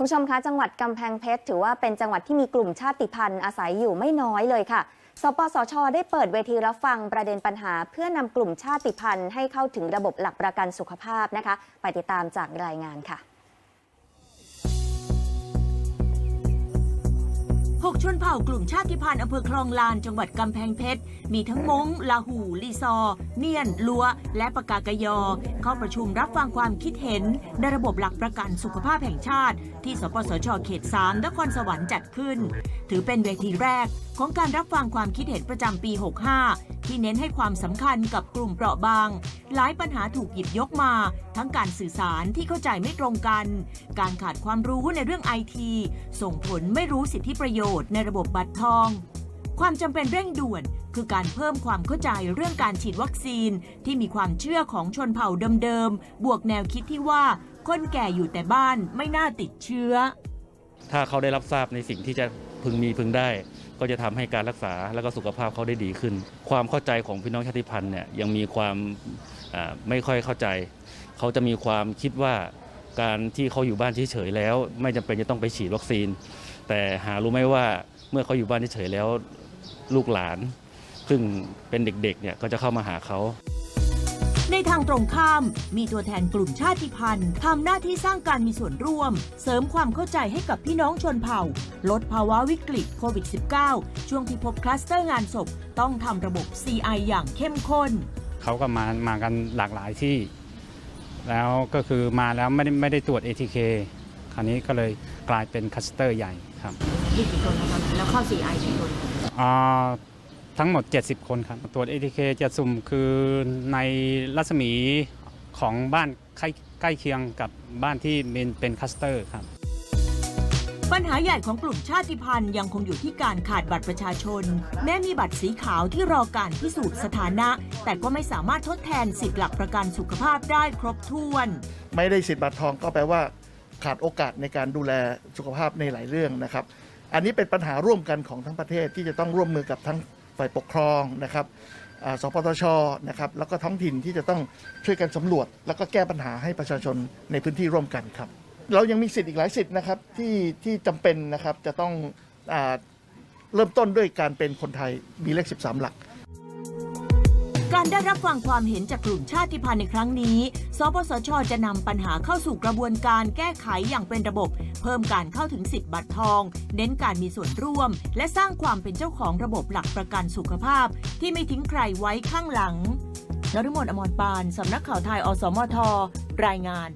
คุณผู้ชมคะจังหวัดกำแพงเพชรถือว่าเป็นจังหวัดที่มีกลุ่มชาติพันธุ์อาศัยอยู่ไม่น้อยเลยค่ะ สปสช ได้เปิดเวทีรับฟังประเด็นปัญหา เพื่อนำกลุ่มชาติพันธุ์ให้เข้าถึงระบบหลักประกันสุขภาพนะคะ ไปติดตามจากรายงานค่ะ ชนเผ่ากลุ่มชาติพันธุ์อำเภอคลองลานจังหวัดกำแพงเพชร มีทั้งมงลาหู ลีซอ เนียน ลัว และปากากยอ เข้าประชุมรับฟังความคิดเห็น ในระบบหลักประกันสุขภาพแห่งชาติ ที่สปสชเขต 3 นครสวรรค์จัดขึ้น ถือเป็นเวทีแรกของการรับฟังความคิดเห็นประจำปี 65 ที่เน้นให้ความสำคัญกับกลุ่มเปราะบาง หลายปัญหาถูกหยิบยกมา ทั้งการสื่อสารที่เข้าใจไม่ตรงกัน การขาดความรู้ในเรื่องไอที ส่งผลไม่รู้สิทธิประโยชน์ในระบบบัตรทอง ความจำเป็นเร่งด่วนคือการเพิ่มความเข้าใจเรื่องการฉีดวัคซีน ที่มีความเชื่อของชนเผ่าเดิมๆ บวกแนวคิดที่ว่าคนแก่อยู่แต่บ้านไม่น่าติดเชื้อ ถ้าเขาได้รับทราบในสิ่งที่จะพึงมีพึงได้ ก็จะทำให้การรักษาและก็สุขภาพเขาได้ดีขึ้น ความเข้าใจของพี่น้องชาติพันธุ์เนี่ยยังมีความไม่ค่อยเข้าใจ เขาจะมีความคิดว่าการที่เขาอยู่บ้านเฉยๆแล้ว ไม่จำเป็นจะต้องไปฉีดวัคซีน แต่หารู้ไหมว่าเมื่อเขาอยู่บ้านเฉยๆแล้ว ลูกหลานซึ่งเป็นเด็กๆเนี่ยก็จะเข้ามาหาเขา ในทางตรงข้าม มีตัวแทนกลุ่มชาติพันธุ์ทำหน้าที่สร้างการมีส่วนร่วม เสริมความเข้าใจให้กับพี่น้องชนเผ่า ลดภาวะวิกฤตโควิด -19 ช่วงที่พบคลัสเตอร์งานศพ ต้องทำระบบ CI อย่างเข้มข้น เขาก็มามากันหลากหลายที่ แล้วก็คือมาแล้วไม่ได้ไม่ได้ตรวจ ATK คราวนี้ก็เลยกลายเป็นคัสเตอร์ใหญ่ครับกี่คนนะครับแล้วเข้า CI กี่คน อ่า ทั้งหมด 70 คนครับตรวจ ATK จะสุ่มคือในรัศมีของบ้านใกล้ใกล้เคียงกับบ้านที่เป็นเป็นคัสเตอร์ครับ ปัญหาใหญ่ของกลุ่มชาติพันธุ์ยังคงอยู่ที่การขาดบัตรประชาชน แม้มีบัตรสีขาวที่รอการพิสูจน์สถานะ แต่ก็ไม่สามารถทดแทนสิทธิหลักประกันสุขภาพได้ครบถ้วน ไม่ได้สิทธิ์บัตรทองก็แปลว่า ขาดโอกาสในการดูแลสุขภาพในหลายเรื่องนะครับ อันนี้เป็นปัญหาร่วมกันของทั้งประเทศที่จะต้องร่วมมือกับทั้ง ฝ่ายปกครองนะครับสปตชนะครับแล้วก็ท้องถิ่นที่จะต้องช่วยกันสำรวจ แล้วก็แก้ปัญหาให้ประชาชนในพื้นที่ร่วมกันครับ เรายังมีสิทธิ์อีกหลายสิทธิ์นะครับที่ที่จำเป็นนะครับจะต้องอเริ่มต้นด้วยการเป็นคนไทยมีเลข 13 หลัก การได้รับฟังความเห็นจากกลุ่มชาติพันธุ์ในครั้งนี้ สปสช จะนำปัญหาเข้าสู่กระบวนการแก้ไขอย่างเป็นระบบ เพิ่มการเข้าถึงสิทธิ์บัตรทอง เน้นการมีส่วนร่วม และสร้างความเป็นเจ้าของระบบหลักประกันสุขภาพ ที่ไม่ทิ้งใครไว้ข้างหลังนฤมลอมรปาน สำนักข่าวไทยอสมท รายงาน